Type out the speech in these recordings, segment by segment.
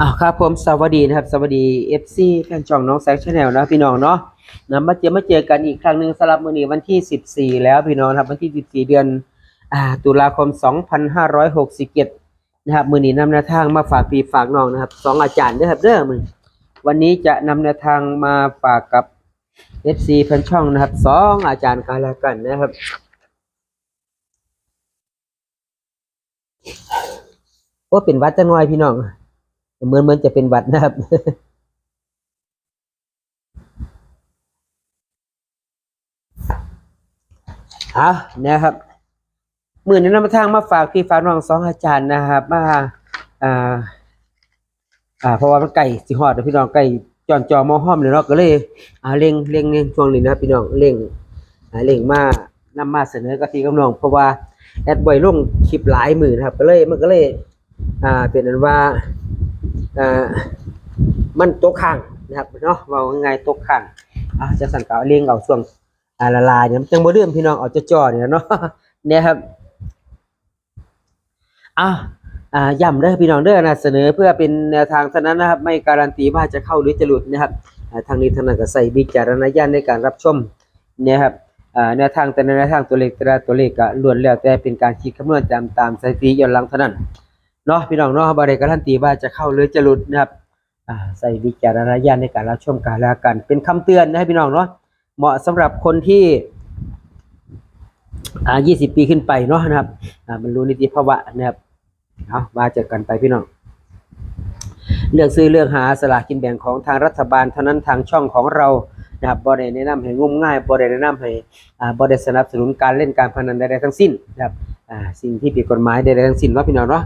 อ้าวครับผมสวัสดีนะครับ สวัสดี FC แฟนช่องน้องแซคชาแนลนะพี่น้องเนาะนะมาเจอมาเจอกันอีกครั้งหนึ่งสำหรับมื้อนี้วันที่ 14 แล้วพี่น้องครับวันที่ 14 เดือนอ่าตุลาคม 2567นะครับมื้อนี้นำแนวทางมาฝากพี่ฝากน้องนะครับสองอาจารย์เด้อครับเด้อมือวันนี้จะนำแนวทางมาฝากกับ FC แฟนช่องนะครับสองอาจารย์กันแล้วกันนะครับโอ้เป็นวัดจังหน่อยพี่น้อง เหมือนเหมือนจะเป็นวัดนะครับ เอานะครับมือนี้นำทางมาฝากพี่ฝาน้องสองอาจารย์นะครับ มาอ่าอ่าเพราะว่ามันไก่สิฮอดนะพี่น้องไก่จอนจอมอห้อมเลยเนาะก็เลยอ่าเร่งเร่งเร่งช่วงนี้นะพี่น้องเร่งอ่าเร่งมานำมาเสนอกับพี่กับน้อง เพราะว่าแอดบ่อยลงคลิปหลายหมือนครับ ก็เลยมันก็เลย อ่าเป็นอันว่า มันตกข้างนะครับเนาะเว่าง่ายตกข้างอะจะสั่นเก่าเลี้ยงเอาช่วงอ่าละลายเนี่ยมันจังบ่เรื่อมพี่น้องเอาจะจ่อๆเนี่ยเนาะเนี่ยครับอะอ่าย้ำเด้อพี่น้องเด้อนะเสนอเพื่อเป็นแนวทางเท่านั้นนะครับ ไม่การันตีว่าจะเข้าหรือจะหลุดนะครับทางนี้ทางนั้นก็ใส่วิจารณญาณในการรับชมเนี่ยครับแนวทางแต่แนวทางตัวเลขแต่ละตัวเลขก็ล้วนแล้วแต่เป็นการคิดคำนวณตามตามสถิติย้อนหลังเท่านั้น เนาะพี่น้องเนาะบริการันตีว่าจะเข้าหรือจะหลุดนะครับใส่วิจารณญาณในการรับชมการแล้วกัน เป็นคำเตือนนะพี่น้องเนาะเหมาะสำหรับคนที่อ่า20 ปีขึ้นไปเนาะนะครับอ่าบรรลุนิติภาวะนะครับเอามาเจอกันไปพี่น้องเลือกซื้อเลือกหาสลากกินแบ่งของทางรัฐบาลเท่านั้นทางช่องของเรานะครับบ่ได้แนะนำให้งมง่ายบ่ได้แนะนำให้อ่าบ่ได้สนับสนุนการเล่นการพนันใดๆทั้งสิ้นนะครับอ่าสิ่งที่ผิดกฎหมายใดๆทั้งสิ้นเนาะพี่น้องเนาะ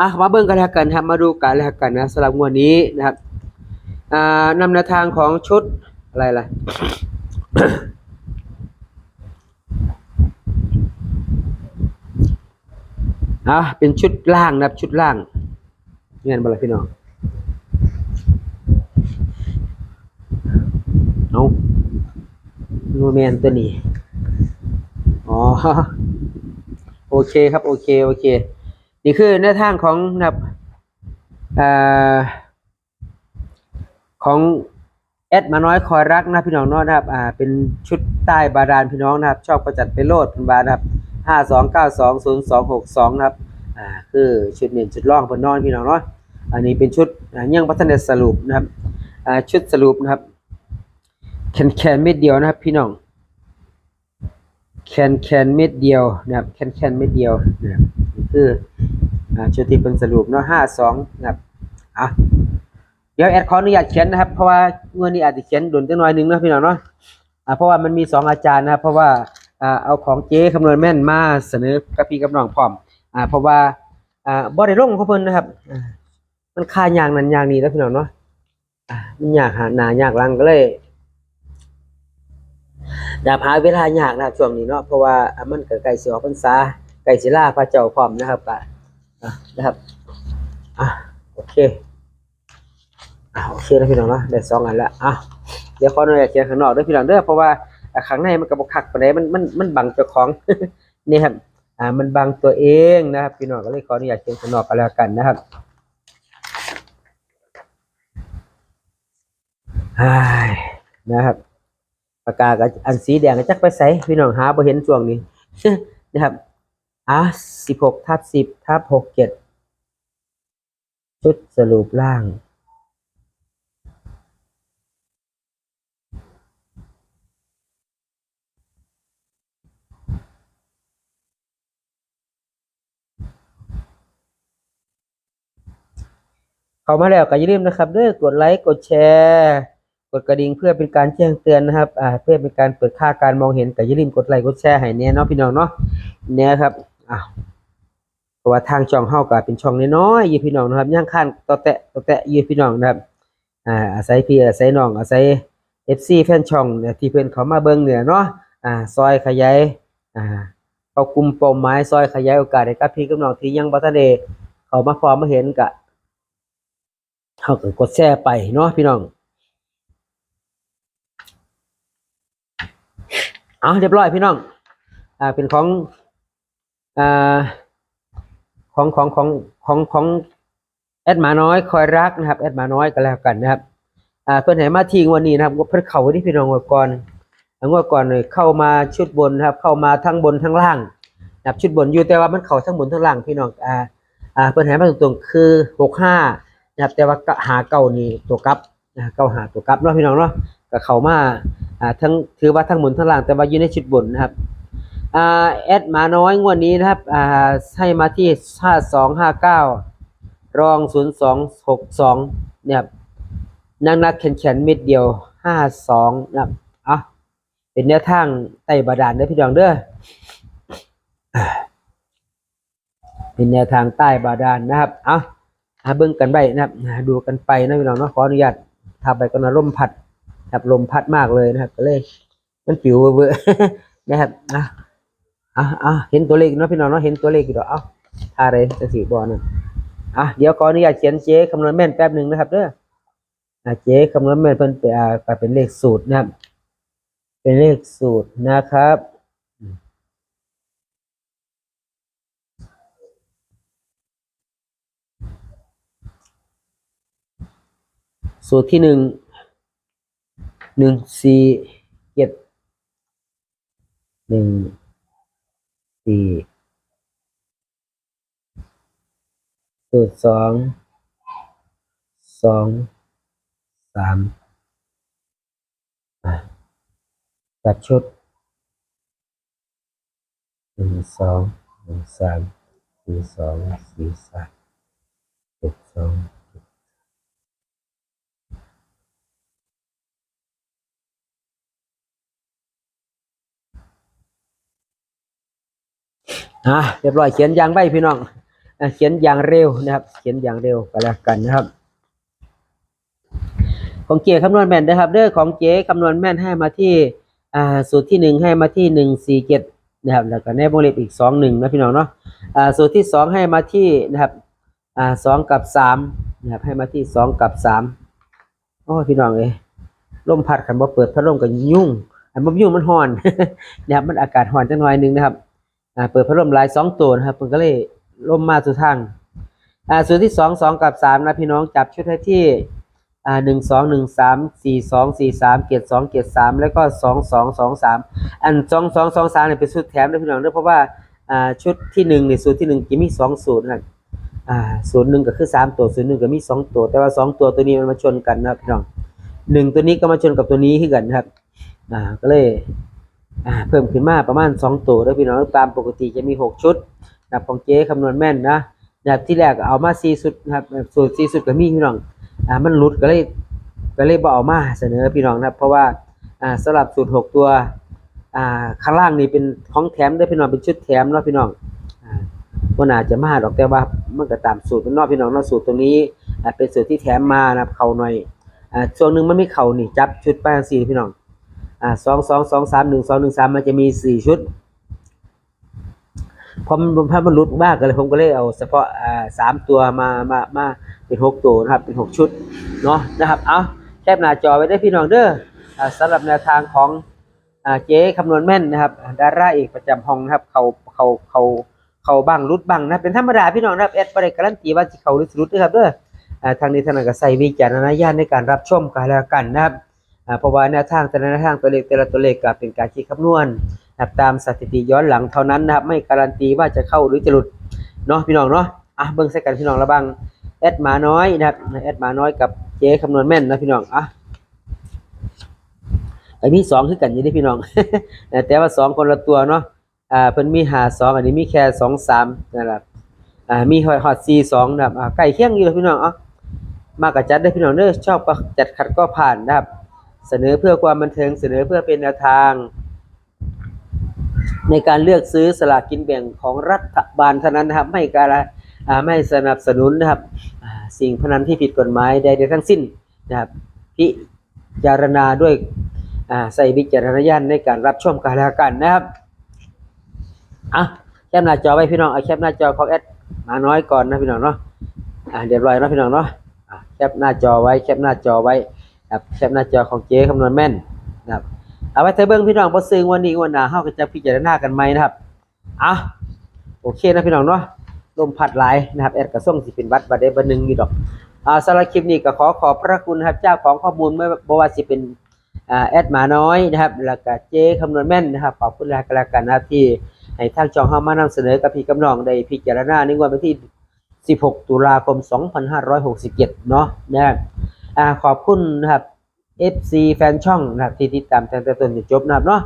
อะมาเบิ่งกันแล้วกันครับมาดูกันแล้วกันนะสำหรับงวดนี้นะครับอ่านำแนวทางของชุดอะไรล่ะอะเป็นชุดล่างนะครับชุดล่างเงี้ยบล่ะพี่น้องเอาโนแมนตัวนี้ อ๋อ โอเคครับ โอเค โอเค นี่คือแนวทางของนะครับอของแอดมาน้อยคอยรักนะพี่น้องเนาะนะครับ อ่า เป็นชุดใต้บาดาลพี่น้องนะครับ ชอบประจัดไปโลดเป็นบานะครับห้าสองเก้าสองศูนย์สองหกสองนะครับ อ่า คือชุดเน้นชุดร่องบนนอนพี่น้องเนาะ อันนี้เป็นชุดอ่ายังพัฒนาสรุปนะครับ อ่า ชุดสรุปนะครับแคนแคนเม็ดเดียวนะครับ พี่น้องแคนแคนเม็ดเดียวนะครับแคนแคนเม็ดเดียวนะครับ คืออ่าชุดที่เป็นสรุปเนาะห้าสองนะครับอะเดี๋ยวแอดขออนุญาตเขียนนะครับ เพราะว่างวดนี้อาจจะเขียนด่วนจังหน่อยหนึงนะพี่น้องเนาะอ่าเพราะว่ามันมีสองอาจารย์นะครับเพราะว่าอ่าเอาของเจ๊คำนวณแม่นมาเสนอกับพี่กับน้องพร้อมอ่าเพราะว่าอ่าบ่ได้ลงของเพิ่นนะครับอ่ามันค่ายางนั้นยางนี้แล้วพี่น้องเนาะอ่ามันยากหาหนายากลังก็เลยดาบหาเวลายากนะครับช่วงนี้เนาะเพราะว่าอะมันก็ใกล้สิออกพรรษา ใกล้สิลาพระเจ้าพร้อมนะครับก็อะนะครับอะโอเคอะโอเคแล้วพี่น้องเนาะได้สองอันแล้วอะเดี๋ยวขอหน่อยเขียนข้างนอกด้วยพี่น้องเด้อเพราะว่าข้างในมันก็บ่คักปานมันมันมันบังเจ้าของนี่ครับอ่ามันบังตัวเองนะครับ พี่น้องก็เลยขออนุญาตเขียนข้างนอกก็แล้วกันนะครับอ้ายนะครับปากกากับอันสีแดงก็จักไปใส่พี่น้องหาบ่เห็นช่วงนี้นะครับ อะสิบหกทับสิบทับหกเจ็ดชุดสรุปล่าง เข้ามาแล้วก็อย่าลืมนะครับด้อกดไลค์กดแชร์กดกระดิ่งเพื่อเป็นการแจ้งเตือนนะครับ อ่า เพื่อเป็นการเปิดค่าการมองเห็นก็อย่าลืมกดไลค์กดแชร์ให้แน่เนาะพี่น้องเนาะเนี่ยครับ อ้าวเพราะว่าทางช่องเฮาก็เป็นช่องน้อยๆยู่พี่น้องนะครับย่างข้านต่อแตะต่อแตะยู่พี่น้องนะครับอ่าอาศัยพี่อาศัยน้องอาศัย FC แฟนช่องเนี่ยที่เพิ่อนเขามาเบิ่งเนี่ยเนาะอ่าซอยขยายอ่าเข้ากลุ่มเป้าหมายซอยขยายโอกาสให้กับพี่กับน้องที่ยังบ่ทันได้เขามาพอมาเห็นก็เฮาก็กดแชร์ไปเนาะพี่น้องเอาเรียบร้อยพี่น้องอ่าเป็นของ อของของของของของแอดหมาน้อยคอยรักนะครับแอดหมาน้อยก็แล้วกันนะครับอ่าเพื่อนไหนมาทิ้งวันนี้นะครับเพื่อนเขาที่พี่น้องงวดก่อนงวดก่อนเลยเข้ามาชุดบนนะครับ เข้ามาทั้งบนทั้งล่างนะครับชุดบนอยู่แต่ว่ามันเข้าทั้งบนทั้งล่างพี่น้องอ่าอ่าเพื่อนไหนมาตรงๆคือหกห้านะครับแต่ว่าหาเก้านี่ตัวกับนะเก้าหาตัวกับเนาะพี่น้องเนาะก็เข้ามาอ่าทั้งถือว่าทั้งบนทั้งล่างแต่ว่าอยู่ในชุดบนนะครับ อ่าแอดหมาน้อยงวดนี้นะครับอ่าให้มาที่ห้าสองห้าเก้ารองศูนย์สองหกสองเนี่ยครับนักนักแขนแขนเม็ดเดียวห้าสองนะครับอะเป็นแนวทางไต่บาดาลเด้อพี่น้องเด้อเป็นแนวทางใต้บาดาลนะครับอะหาเบิ่งกันไปนะครับดูกันไปนะพี่น้องเนาะขออนุญาตทำไปก็นะลมพัดครับลมพัดมากเลยนะครับ ก็เลย มันปิวเวอร์นะครับอะ อะอะเห็นตัวเลขเนาะพี่น้องเนาะเห็นตัวเลขอยู่ดอกเอ้าทาอะไรจะสีบอลนะอะเดี๋ยวขออนุญาตเขียนเจ๊คำนวณแม่นแป๊บหนึ่งนะครับเด้ออะเจ๊คำนวณแม่นเพิ่นไปอ่าก็เป็นเลขสูตรนะครับ เป็นเลขสูตรนะครับสูตรที่หนึ่งหนึ่งสี่เจ็ดหนึ่ง สี่ สูตรสองสองสามอะจัดชุดหนึ่งสองหนึ่งสามสี่สองสี่สามเจ็ดสอง อะเรียบร้อยเขียนยางใบพี่น้องเขียนอย่างเร็วนะครับ เขียนอย่างเร็วไปแล้วกันนะครับ ของเจคำนวณแม่นนะครับเด้อของเจคำนวณแม่นให้มาที่อ่าสูตรที่หนึ่งให้มาที่หนึ่งสี่เจ็ดนะครับแล้วก็ในวงเล็บอีกสองหนึ่งนะพี่น้องเนาะอ่าสูตรที่สองให้มาที่นะครับอ่าสองกับสามนะครับให้มาที่สองกับสามโอ้พี่น้องเอ้ยลมพัดขันบ่เปิดพัดลมกันยุ่งอันบ่ยุ่งมันฮ้อนนะครับมันอากาศฮ้อนจังหน่อยหนึงนะครับ อ่าเปิดพัดลมลายสองตัวนะครับมันก็เลยลมมาสู่ทางอ่าส่วนที่สองสองกับสามนะพี่น้องจับชุดให้ที่อ่าหนึ่งสองหนึ่งสามสี่สองสี่สามเกียรสองเกียรสามแล้วก็สองสองสองสามอันสองสองสองสามเนี่ยเป็นชุดแถมนะพี่น้องเด้องเพราะว่าอ่าชุดที่หนึ่งเนี่ยสูตรที่หนึ่งจะมีสองสูตรนะอ่าสูตรหนึ่งก็คือสามตัวสูตรหนึ่งก็มีสองตัว แต่ว่าสองตัวตัวนี้มันมาชนกันนะพี่น้องหนึ่งตัวนี้ก็มาชนกับตัวนี้ขึ้นกันนะครับอ่าก็เลย เพิ่มขึ้นมาประมาณสองตัวแล้วพี่น้องตามปกติจะมีหกชุดนะับของเจ๊คำนวณแม่นนะนะครับที่แรกเอามาสี่ชุดนะครับสูตรสี่ชุดก็มีพี่น้องอ่ามันหลุดก็เลยก็เลยบ่เอามาเสนอพี่น้องนะเพราะว่าอ่าสำหรับสูตรหกตัวอ่าข้างล่างนี่เป็นของแถมได้พี่น้องเป็นชุดแถมเนาะพี่น้องอ่าว่าน่าจะมาดอกแต่ว่ามันก็ตามสูตรเป็นนอกพี่น้องเนาะสูตรตรงนี้อ่าเป็นสูตรที่แถมมานะครับเข่าหน่อยอ่าช่วงหนึ่งมันไม่เข่านี่จับชุดไปจังสี่พี่น้อง อ่าสองสองสองสามหนึ่งสองหนึ่งสามมันจะมีสี่ชุดพอมันพอมันหลุดมากก็เลยผมก็เลยเอาเฉพาะอ่าสามตัวมามามาเป็นหกตัวนะครับเป็นหกชุดเนาะนะครับเอาแคปหน้าจอไว้ได้พี่น้องเด้ออ่าสำหรับแนวทางของอ่าเจ๊คำนวณแม่นนะครับดาราเอกประจำห้องนะครับเขาเขาเขาเขาบ้างรุดบ้างนะเป็นธรรมดาพี่น้องนะครับแอดบริการันตีว่าสิเขารือสิรุดนะครับเด้ออ่าทางนี้ทางนั้นก็ใส่วิจารณญาณในการรับชมกันแล้วกันนะครับ เพราะว่าแนวทางแต่ละแนวทางตัวเลขแต่ละตัวเลขก็เป็นการคิดคำนวณตามสถิติย้อนหลังเท่านั้นนะครับไม่การันตีว่าจะเข้าหรือจะหลุดเนาะพี่น้องเนาะอะเบิ่งใส่กันพี่น้องระบังแอดหมาน้อยนะครับแอดหมาน้อยกับเจ๊คำนวณแม่นนะพี่น้องอะไอ้มีสองคือกันอยู่ที่พี่น้องแต่ว่าสองคนละตัวเนาะอ่าเพิ่นมีหาสองอันนี้มีแค่สองสามนะครับอ่ามีฮอดฮอดสี่สองนะครับอ่าใกล้เคียงอยู่พี่น้องอะมากกับจัดได้พี่น้องเด้อชอบก็จัดขัดก็ผ่านนะครับ เสนอเพื่อความบันเทิงเสนอเพื่อเป็นแนวทาง ในการเลือกซื้อสลากกินแบ่งของรัฐบาลเท่านั้นนะครับ ไม่การไม่สนับสนุนนะครับสิ่งพนันที่ผิดกฎหมายใดๆทั้งสิ้นนะครับพิจารณาด้วยใส่วิจารณญาณในการรับชมการล้วกันนะครับอะแคปหน้าจอไว้พี่น้องเอาแคปหน้าจอของแอดมาน้อยก่อนนะพี่น้องเนาะอ่าเรียบร้อยนะพี่น้องเนาะะแคปหน้าจอไว้แคปหน้าจอไว้ ครับแคปหน้าจอของเจ๊คำนวณแม่นนะครับเอาไว้เธอเบิ้งพี่น้องพอซื้อวันนี้วันหน้าเฮาก็จะพิจารณากันใหมนะครับอะโอเคนะพี่น้องเนาะลมพัดหลายนะครับแอดกระส่งสิเป็นวัดบัดได้บัดหนึ่งอยู่ดอกอ่าสำหรับคลิปนี้ก็ขอขอบพระคุณนะครับเจ้าของข้อมูลไม่บว่าสิเป็นอ่าแอดหมาน้อยนะครับแล้วก็เจคำนวณแม่นนะครับขอบคุณแล้วก็แล้วกันนะที่ให้ทางจองเฮามานำเสนอกับพี่กำนองได้พิจารณาในวันที่ 16 ตุลาคม 2567 เนาะนะครับ อ่าขอบคุณนะครับ FC แฟนช่องนะครับที่ติดตามตั้งแต่ต้นจนจบนะครับเนาะ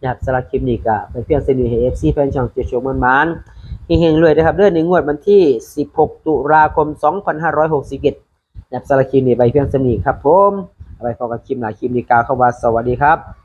นะครับสำหรับคลิปนี้ก็ไปเพียงเสนอให้ FC แฟนช่องเจะชมมันมันเฮงๆรวยนะครับเรื่องในงวดวันที่ 16 ตุลาคม 2561นะครับสำหรับคลิปนี้ไปเพียงเสนอครับผมไปพบกับคลิปหน้าคลิปนี้กาวคำว่าสวัสดีครับ